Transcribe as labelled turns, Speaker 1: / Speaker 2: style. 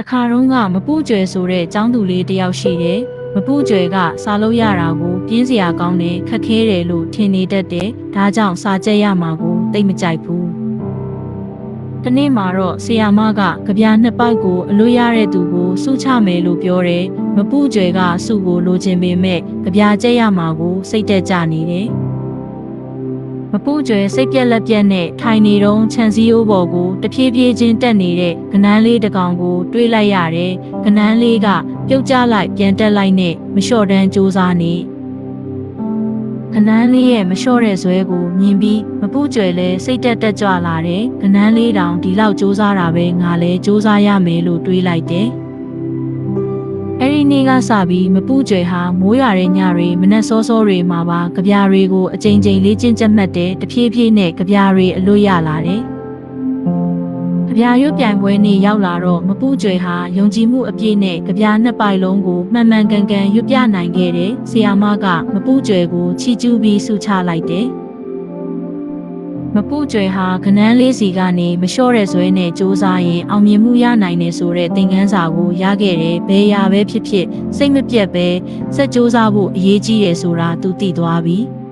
Speaker 1: တခါတော့ကမပူကျွယ်ဆိုတဲ့ចောင်းသူလေးတယောက်ရှိတယ်။မပူကျွယ်ကစာလို့ရတာကိုပြင်းစရာကောင်းတယ်ခက်ခဲတယ်လို့ထင်နေတတ်တယ်။ဒါကြောင့်စာကြက်ရမှာကိုသိမကြိုက်ဘူး။တနေ့မှာတော့ဆီယာမကကြပြာနှစ်ပိုက်ကိုအလို့ရတဲ့သူကိုစုချမယ်လို့ပြောတယ်။မပူကျွယ်ကစုကိုလိုချင်ပေမဲ့ကြပြာကြက်ရမှာကိုစိတ်တက်ကြနေတယ်။ မပူကျွယ်စိတ်ပြက်လက်ပြက်နဲ့ထိုင်နေတော့ခြံစည်းရိုးပေါ်ကိုတဖြည်းဖြည်းချင်းတက်နေတဲ့ကနန်းလေးတစ်ကောင်ကိုတွေးလိုက်ရတယ်။ကနန်းလေးကပြုတ်ကျလိုက်ပြန်တက်လိုက်နဲ့မလျှော့တန်းစူးစမ်းနေကနန်းလေးရဲ့မလျှော့တဲ့ဇွဲကိုမြင်ပြီးမပူကျွယ်လဲစိတ်တက်တက်ကြွလာတယ်။ကနန်းလေးတောင်ဒီလောက်စူးစမ်းတာပဲငါလဲစူးစမ်းရမယ်လို့တွေးလိုက်တယ်။ အဲ့ဒီနေ့ကစပြီးမပူကျွယ်ဟာမိုးရွာတဲ့ညတွေမနက်စောစောတွေမှာပါကြပြားတွေကိုအကြိမ်ကြိမ်လေးကျင့်ကြက်မှတ်တယ်တဖြည်းဖြည်းနဲ့ကြပြားတွေအလွတ်ရလာတယ်ကြပြားရွတ်ပြိုင်ပွဲနေ့ရောက်လာတော့မပူကျွယ်ဟာယုံကြည်မှုအပြည့်နဲ့ကြပြားနှစ်ပိုက်လုံးကိုမှန်မှန်ကန်ကန်ရွတ်ပြနိုင်ခဲ့တယ်ဆီယာမကမပူကျွယ်ကိုချီကျူးပြီးဆုချလိုက်တယ် မပူကျွယ်ဟာခနန်းလေးစီကနေမလျှော့တဲ့ဇွဲနဲ့စူးစားရင်အောင်မြင်မှုရနိုင်တယ်ဆိုတဲ့သင်ခန်းစာကိုရခဲ့တယ်ဘယ်ရာပဲဖြစ်ဖြစ်စိတ်မပြတ်ပဲစက်စူးစားဖို့အရေးကြီးတယ်ဆိုတာသူသိသွားပြီ။